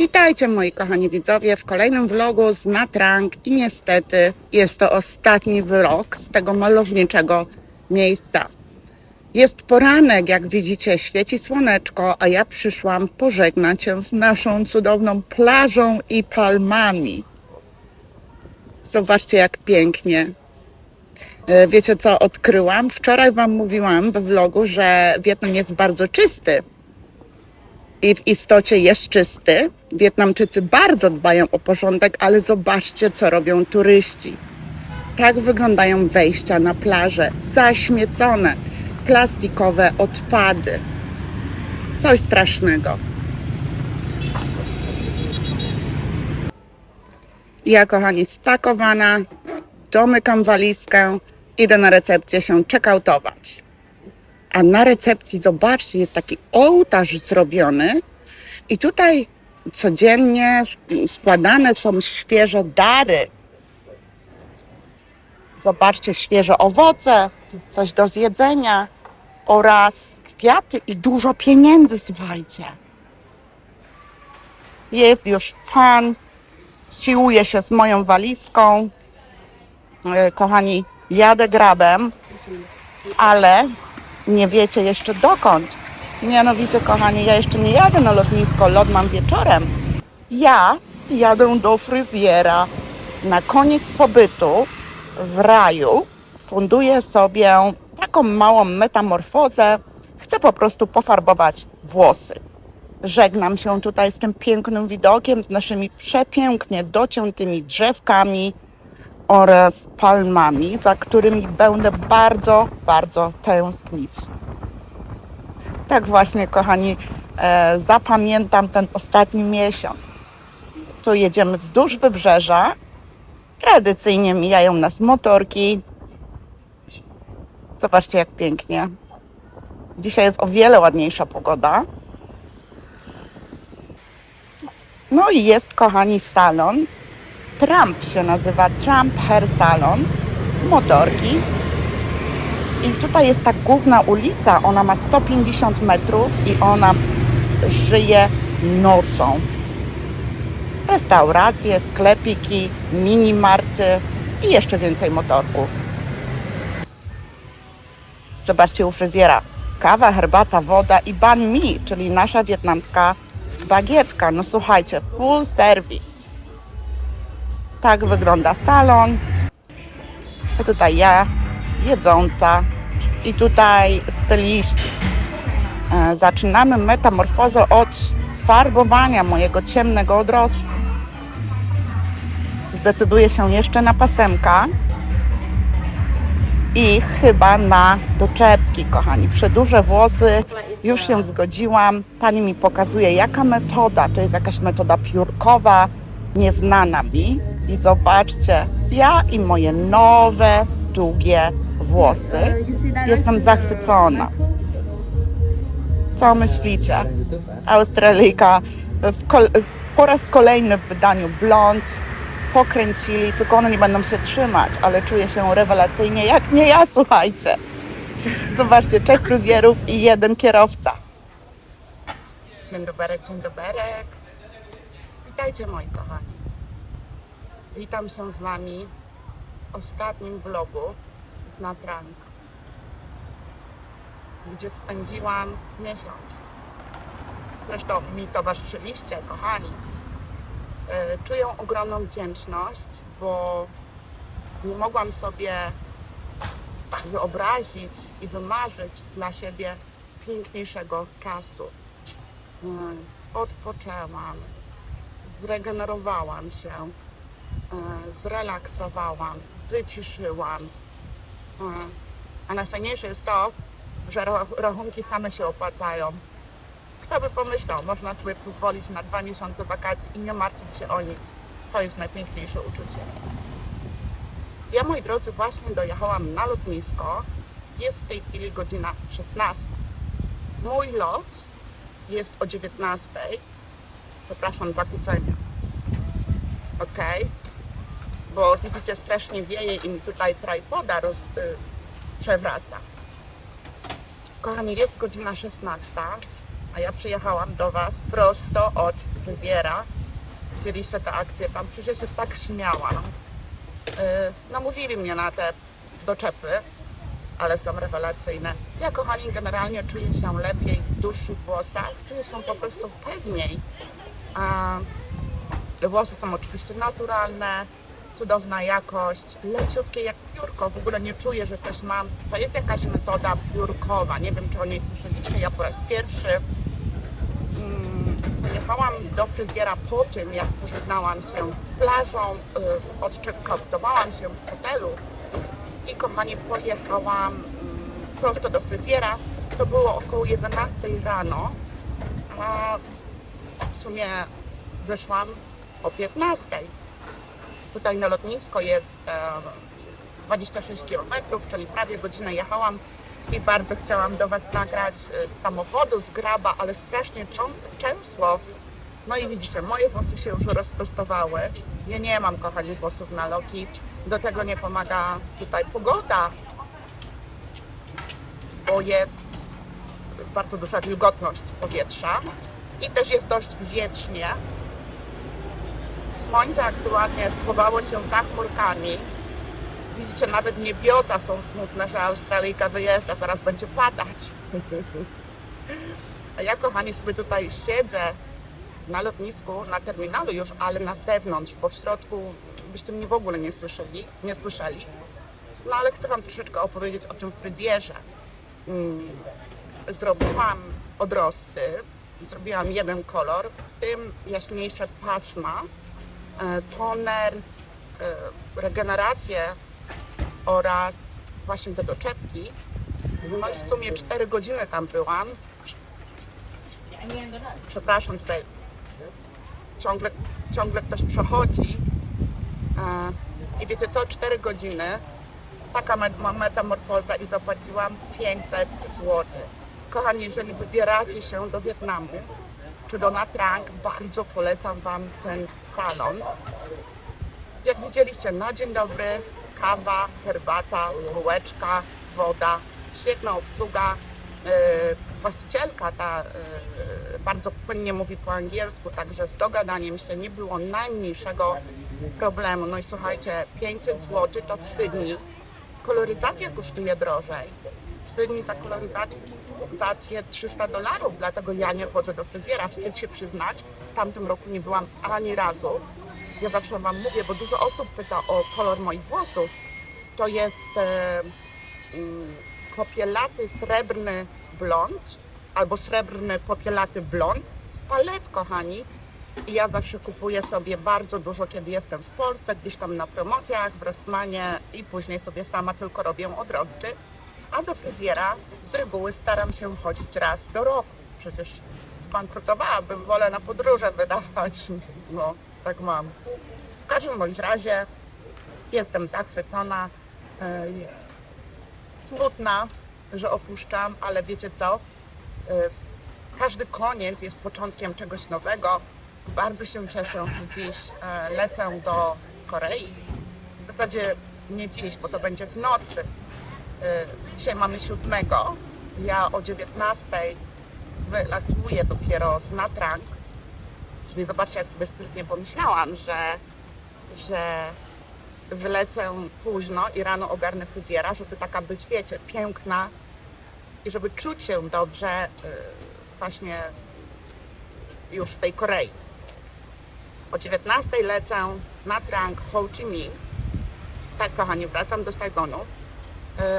Witajcie moi kochani widzowie w kolejnym vlogu z Natrang i niestety jest to ostatni vlog z tego malowniczego miejsca. Jest poranek, jak widzicie, świeci słoneczko, a ja przyszłam pożegnać się z naszą cudowną plażą i palmami. Zobaczcie jak pięknie. E, Wiecie co odkryłam? Wczoraj Wam mówiłam we vlogu, że Wietnam jest bardzo czysty i w istocie jest czysty. Wietnamczycy bardzo dbają o porządek, ale zobaczcie, co robią turyści. Tak wyglądają wejścia na plażę. Zaśmiecone, plastikowe odpady. Coś strasznego. Ja, kochani, spakowana, domykam walizkę, idę na recepcję się checkoutować. A na recepcji, zobaczcie, jest taki ołtarz zrobiony i tutaj codziennie składane są świeże dary. Zobaczcie, świeże owoce, coś do zjedzenia oraz kwiaty i dużo pieniędzy, słuchajcie. Jest już pan, siłuje się z moją walizką. E, Kochani, jadę grabem, ale nie wiecie jeszcze dokąd. Mianowicie, kochani, ja jeszcze nie jadę na lotnisko, lot mam wieczorem. Ja jadę do fryzjera. Na koniec pobytu w raju funduję sobie taką małą metamorfozę. Chcę po prostu pofarbować włosy. Żegnam się tutaj z tym pięknym widokiem, z naszymi przepięknie dociętymi drzewkami oraz palmami, za którymi będę bardzo, bardzo tęsknić. Tak właśnie, kochani, e, zapamiętam ten ostatni miesiąc. Tu jedziemy wzdłuż wybrzeża. Tradycyjnie mijają nas motorki. Zobaczcie, jak pięknie. Dzisiaj jest o wiele ładniejsza pogoda. No i jest, kochani, salon. Trump się nazywa Trump Hair Salon. Motorki. I tutaj jest ta główna ulica, ona ma 150 metrów i ona żyje nocą. Restauracje, sklepiki, minimarty i jeszcze więcej motorków. Zobaczcie u fryzjera. Kawa, herbata, woda i banh mi, czyli nasza wietnamska bagietka. No słuchajcie, full service. Tak wygląda salon. A tutaj ja, jedząca. I tutaj styliści. E, Zaczynamy metamorfozę od farbowania mojego ciemnego odrostu. Zdecyduję się jeszcze na pasemka i chyba na doczepki, kochani. Przedłużę włosy, już się zgodziłam. Pani mi pokazuje, jaka metoda. To jest jakaś metoda piórkowa, nieznana mi. I zobaczcie, ja i moje nowe, długie włosy. Jestem zachwycona. Co myślicie? Australijka po raz kolejny w wydaniu blond pokręcili, tylko one nie będą się trzymać, ale czuję się rewelacyjnie, jak nie ja, słuchajcie. Zobaczcie, trzech fryzjerów i jeden kierowca. Dzień doberek, dzień doberek. Witajcie moi kochani. Witam się z Wami w ostatnim vlogu z Natrang, gdzie spędziłam miesiąc. Zresztą mi towarzyszyliście, kochani. E, Czuję ogromną wdzięczność, bo nie mogłam sobie wyobrazić i wymarzyć dla siebie piękniejszego czasu. Mm, Odpoczęłam, zregenerowałam się, e, zrelaksowałam, wyciszyłam. E, A najfajniejsze jest to, że ra- rachunki same się opłacają. Kto by pomyślał, można sobie pozwolić na dwa miesiące wakacji i nie martwić się o nic. To jest najpiękniejsze uczucie. Ja, moi drodzy, właśnie dojechałam na lotnisko. Jest w tej chwili godzina 16. Mój lot jest o 19. Przepraszam, zakłócenia. Ok? Bo widzicie, strasznie wieje i tutaj tripoda roz, y, przewraca. Kochani, jest godzina 16. a ja przyjechałam do Was prosto od fryzjera. Widzieliście tę akcję, tam przecież się tak śmiałam. Yy, namówili mnie na te doczepy, ale są rewelacyjne. Ja, kochani, generalnie czuję się lepiej w dłuższych włosach, czuję się po prostu pewniej. A włosy są oczywiście naturalne, cudowna jakość, leciutkie jak piórko. W ogóle nie czuję, że coś mam. To jest jakaś metoda piórkowa. Nie wiem, czy o niej słyszeliście. Ja po raz pierwszy mm, pojechałam do fryzjera po tym, jak pożegnałam się z plażą, y, odczekowałam się w hotelu i kochani pojechałam mm, prosto do fryzjera. To było około 11 rano, a w sumie wyszłam o 15. Tutaj na lotnisko jest e, 26 km, czyli prawie godzinę jechałam i bardzo chciałam do Was nagrać e, z samochodu, z graba, ale strasznie często. No i widzicie, moje włosy się już rozprostowały. Ja nie mam, kochani, włosów na loki. Do tego nie pomaga tutaj pogoda, bo jest bardzo duża wilgotność powietrza i też jest dość wietrznie. Słońce aktualnie schowało się za chmurkami. Widzicie, nawet niebiosa są smutne, że Australijka wyjeżdża, zaraz będzie padać. A ja, kochani, sobie tutaj siedzę na lotnisku, na terminalu już, ale na zewnątrz, bo w środku byście mnie w ogóle nie słyszeli, nie słyszeli. No ale chcę Wam troszeczkę opowiedzieć o tym fryzjerze. Mm, Zrobiłam odrosty, zrobiłam jeden kolor, w tym jaśniejsze pasma, toner, e, regenerację oraz właśnie te doczepki. No i w sumie 4 godziny tam byłam. Przepraszam, tutaj ciągle, ciągle ktoś przechodzi. E, I wiecie co, 4 godziny, taka met- metamorfoza i zapłaciłam 500 zł. Kochani, jeżeli wybieracie się do Wietnamu czy do Nha Trang, bardzo polecam Wam ten Jak widzieliście, na dzień dobry kawa, herbata, bułeczka, woda, świetna obsługa. Yy, właścicielka ta yy, bardzo płynnie mówi po angielsku, także z dogadaniem się nie było najmniejszego problemu. No i słuchajcie, 500 zł to w Sydney. Koloryzacja kosztuje drożej. W Sydney za koloryzację 300 dolarów, dlatego ja nie chodzę do fryzjera. Wstyd się przyznać, w tamtym roku nie byłam ani razu. Ja zawsze Wam mówię, bo dużo osób pyta o kolor moich włosów. To jest e, mm, popielaty srebrny blond albo srebrny popielaty blond z palet, kochani. I ja zawsze kupuję sobie bardzo dużo, kiedy jestem w Polsce, gdzieś tam na promocjach, w Rossmanie i później sobie sama tylko robię odrosty. A do fryzjera z reguły staram się chodzić raz do roku. Przecież zbankrutowałabym, wolę na podróże wydawać. No, tak mam. W każdym bądź razie jestem zachwycona, e, smutna, że opuszczam, ale wiecie co? E, Każdy koniec jest początkiem czegoś nowego. Bardzo się cieszę, że dziś e, lecę do Korei. W zasadzie nie dziś, bo to będzie w nocy. E, Dzisiaj mamy siódmego. Ja o 19 wylatuję dopiero z Natrang. Czyli zobaczcie, jak sobie sprytnie pomyślałam, że, że wylecę późno i rano ogarnę fryzjera, żeby taka być, wiecie, piękna i żeby czuć się dobrze y, właśnie już w tej Korei. O 19 lecę na Trang Ho Chi Minh. Tak, kochani, wracam do Saigonu, y,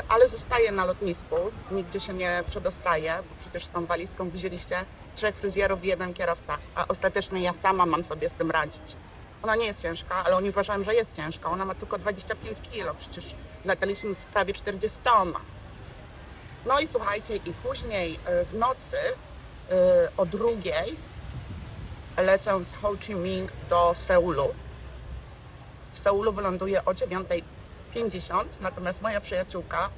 ale zostaję na lotnisku, nigdzie się nie przedostaję, bo przecież z tą walizką widzieliście trzech fryzjerów i jeden kierowca, a ostatecznie ja sama mam sobie z tym radzić. Ona nie jest ciężka, ale oni uważają, że jest ciężka. Ona ma tylko 25 kg, przecież lataliśmy z prawie 40. No i słuchajcie, i później y, w nocy y, o drugiej lecę z Ho Chi Minh do Seulu. W Seulu wyląduję o 9.50, natomiast moja przyjaciółka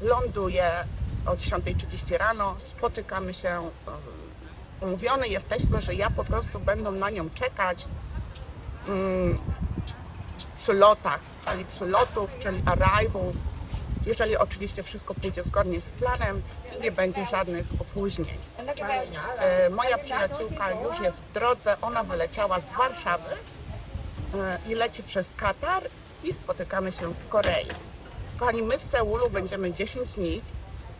ląduje o 10.30 rano. Spotykamy się, umówione jesteśmy, że ja po prostu będę na nią czekać mm, przy lotach, czyli przy lotów, czyli arrivals, jeżeli oczywiście wszystko pójdzie zgodnie z planem i nie będzie żadnych opóźnień. E, Moja przyjaciółka już jest w drodze, ona wyleciała z Warszawy e, i leci przez Katar i spotykamy się w Korei. Kochani, my w Seulu będziemy 10 dni,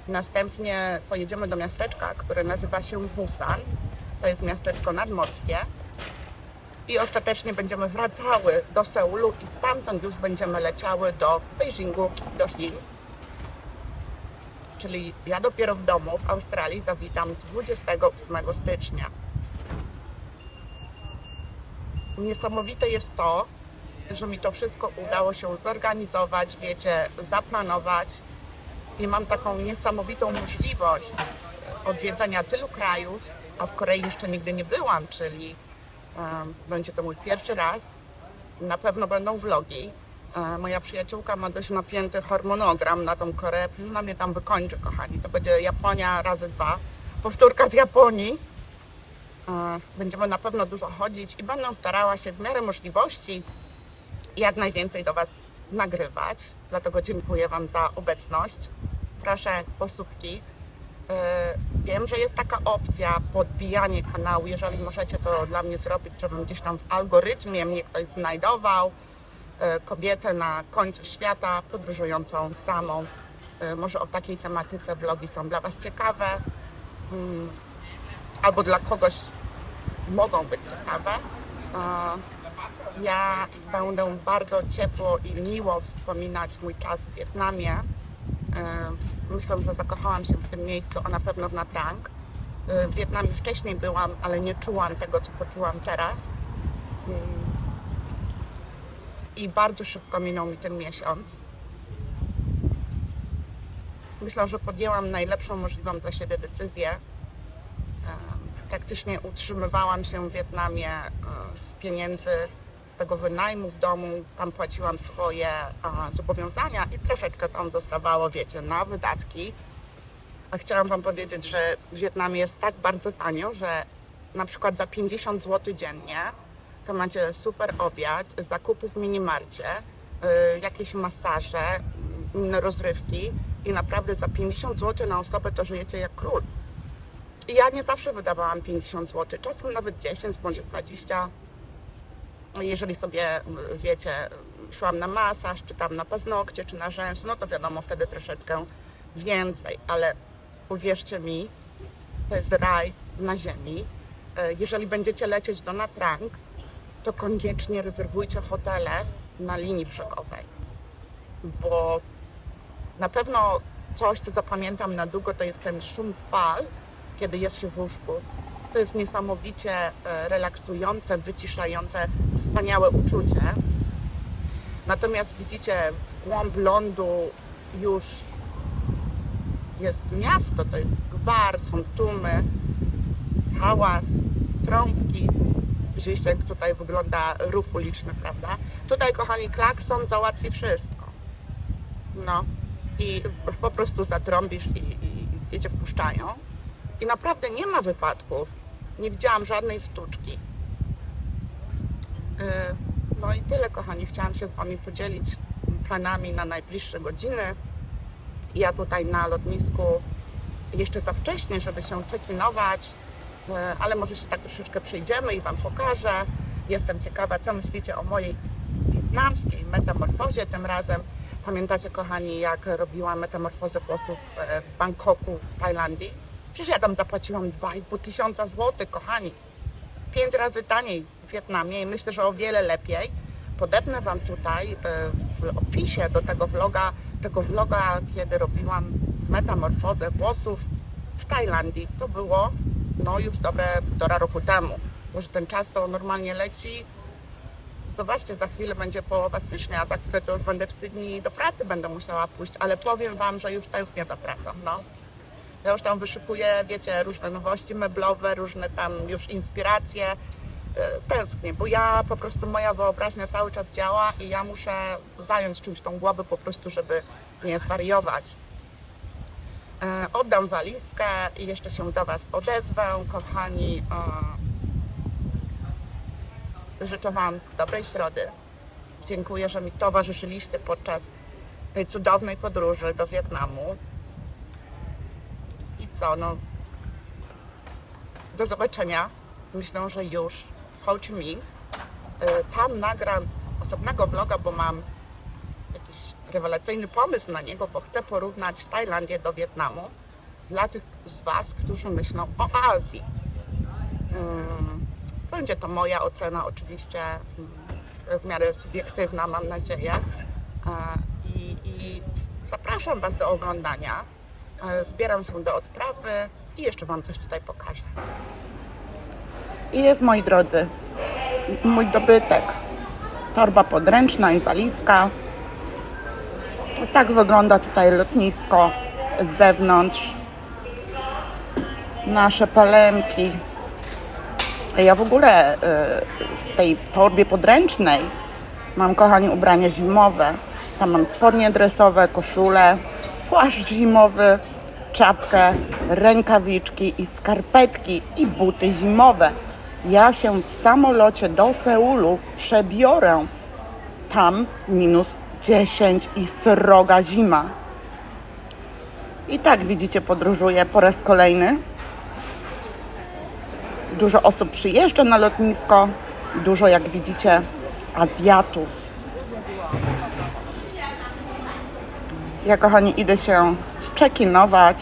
następnie pojedziemy do miasteczka, które nazywa się Busan, to jest miasteczko nadmorskie i ostatecznie będziemy wracały do Seulu i stamtąd już będziemy leciały do Beijingu, do Chin. Czyli ja dopiero w domu w Australii zawitam 28 stycznia. Niesamowite jest to, że mi to wszystko udało się zorganizować, wiecie, zaplanować i mam taką niesamowitą możliwość odwiedzenia tylu krajów, a w Korei jeszcze nigdy nie byłam, czyli em, będzie to mój pierwszy raz. Na pewno będą vlogi. E, Moja przyjaciółka ma dość napięty harmonogram na tą Koreę, przecież mnie tam wykończy, kochani. To będzie Japonia razy dwa, powtórka z Japonii. E, Będziemy na pewno dużo chodzić i będę starała się w miarę możliwości jak najwięcej do Was nagrywać. Dlatego dziękuję Wam za obecność. Proszę o słupki. E, Wiem, że jest taka opcja podbijanie kanału. Jeżeli możecie to dla mnie zrobić, żebym gdzieś tam w algorytmie mnie ktoś znajdował. E, Kobietę na końcu świata, podróżującą samą. E, Może o takiej tematyce vlogi są dla Was ciekawe. Mm, Albo dla kogoś mogą być ciekawe. Ja będę bardzo ciepło i miło wspominać mój czas w Wietnamie. E, Myślę, że zakochałam się w tym miejscu, a na pewno w Nha. E, W Wietnamie wcześniej byłam, ale nie czułam tego, co poczułam teraz. I bardzo szybko minął mi ten miesiąc. Myślę, że podjęłam najlepszą możliwą dla siebie decyzję. E, Praktycznie utrzymywałam się w Wietnamie z pieniędzy tego wynajmu w domu. Tam płaciłam swoje e, zobowiązania i troszeczkę tam zostawało, wiecie, na wydatki. A chciałam Wam powiedzieć, że w Wietnamie jest tak bardzo tanio, że na przykład za 50 zł dziennie to macie super obiad, zakupy w minimarcie, y, jakieś masaże, inne rozrywki i naprawdę za 50 zł na osobę to żyjecie jak król. I ja nie zawsze wydawałam 50 zł, czasem nawet 10 bądź 20. Jeżeli sobie, wiecie, szłam na masaż, czy tam na paznokcie, czy na rzęsy, no to wiadomo, wtedy troszeczkę więcej, ale uwierzcie mi, to jest raj na ziemi. E, Jeżeli będziecie lecieć do Natrang, to koniecznie rezerwujcie hotele na linii brzegowej, bo na pewno coś, co zapamiętam na długo, to jest ten szum fal, kiedy jest się w łóżku. To jest niesamowicie e, relaksujące, wyciszające, wspaniałe uczucie. Natomiast widzicie, w głąb lądu już jest miasto, to jest gwar, są tłumy, hałas, trąbki. Widzieliście, jak tutaj wygląda ruch uliczny, prawda? Tutaj, kochani, klakson załatwi wszystko. No i po prostu zatrąbisz i, i, i cię wpuszczają. I naprawdę nie ma wypadków. Nie widziałam żadnej stuczki. Yy, No i tyle, kochani. Chciałam się z Wami podzielić planami na najbliższe godziny. Ja tutaj na lotnisku jeszcze za wcześnie, żeby się check-inować, e, ale może się tak troszeczkę przejdziemy i Wam pokażę. Jestem ciekawa, co myślicie o mojej wietnamskiej metamorfozie tym razem. Pamiętacie, kochani, jak robiłam metamorfozę włosów e, w Bangkoku, w Tajlandii? Przecież ja tam zapłaciłam 2,5 tysiąca złotych, kochani. Pięć razy taniej w Wietnamie i myślę, że o wiele lepiej. Podepnę Wam tutaj e, w opisie do tego vloga, tego vloga, kiedy robiłam metamorfozę włosów w Tajlandii. To było no już dobre półtora roku temu. Może ten czas to normalnie leci. Zobaczcie, za chwilę będzie połowa stycznia, a za chwilę to już będę w Sydney do pracy będę musiała pójść, ale powiem Wam, że już tęsknię za pracą, no. Ja już tam wyszukuję, wiecie, różne nowości meblowe, różne tam już inspiracje. E, Tęsknię, bo ja po prostu, moja wyobraźnia cały czas działa i ja muszę zająć czymś tą głowę po prostu, żeby nie zwariować. E, Oddam walizkę i jeszcze się do Was odezwę, kochani. E, Życzę Wam dobrej środy. Dziękuję, że mi towarzyszyliście podczas tej cudownej podróży do Wietnamu. Co, no. Do zobaczenia. Myślę, że już w Ho Chi Minh. Y, Tam nagram osobnego vloga, bo mam jakiś rewelacyjny pomysł na niego, bo chcę porównać Tajlandię do Wietnamu dla tych z Was, którzy myślą o Azji. Mm, Będzie to moja ocena, oczywiście mm, w miarę subiektywna, mam nadzieję. E, I, i zapraszam Was do oglądania. E, Zbieram się do odprawy i jeszcze Wam coś tutaj pokażę. I jest, moi drodzy, mój dobytek. Torba podręczna i walizka. Tak wygląda tutaj lotnisko z zewnątrz. Nasze palemki. Ja w ogóle y, w tej torbie podręcznej mam, kochani, ubrania zimowe. Tam mam spodnie dresowe, koszulę, płaszcz zimowy, czapkę, rękawiczki i skarpetki i buty zimowe. Ja się w samolocie do Seulu przebiorę. Tam minus 10 i sroga zima. I tak widzicie, podróżuję po raz kolejny. Dużo osób przyjeżdża na lotnisko, dużo, jak widzicie, Azjatów. Ja, kochani, idę się check-inować.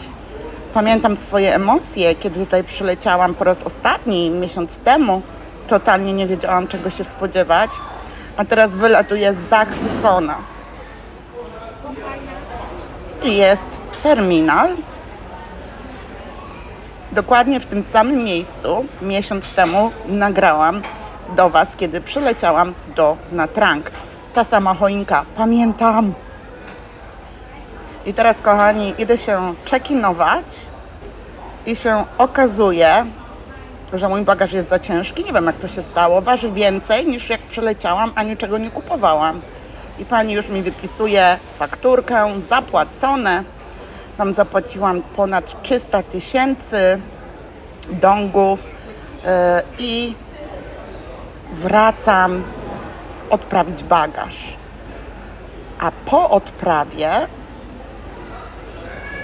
Pamiętam swoje emocje, kiedy tutaj przyleciałam po raz ostatni, miesiąc temu. Totalnie nie wiedziałam, czego się spodziewać. A teraz wylatuję zachwycona. Jest terminal. Dokładnie w tym samym miejscu miesiąc temu nagrałam do Was, kiedy przyleciałam do Natrang. Ta sama choinka, pamiętam. I teraz, kochani, idę się check-inować i się okazuje, że mój bagaż jest za ciężki. Nie wiem, jak to się stało. Waży więcej niż jak przeleciałam, a niczego nie kupowałam. I pani już mi wypisuje fakturkę, zapłacone. Tam zapłaciłam ponad 300 tysięcy dongów yy, i wracam odprawić bagaż. A po odprawie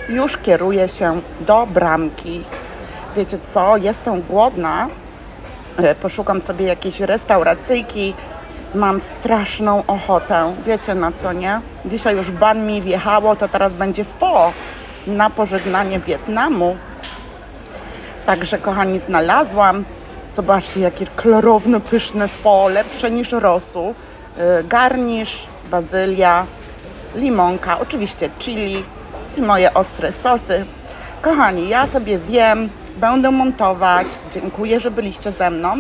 już kieruję się do bramki. Wiecie co? Jestem głodna. E, Poszukam sobie jakiejś restauracyjki. Mam straszną ochotę. Wiecie na co, nie? Dzisiaj już ban mi wjechało, to teraz będzie fo na pożegnanie Wietnamu. Także, kochani, znalazłam. Zobaczcie, jakie klarowne, pyszne fo, lepsze niż rosół. E, Garnisz, bazylia, limonka, oczywiście chili i moje ostre sosy. Kochani, ja sobie zjem, będę montować. Dziękuję, że byliście ze mną.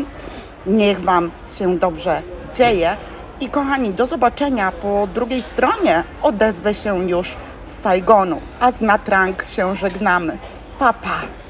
Niech Wam się dobrze dzieje. I kochani, do zobaczenia po drugiej stronie. Odezwę się już z Saigonu, a z Natrang się żegnamy. Pa, pa.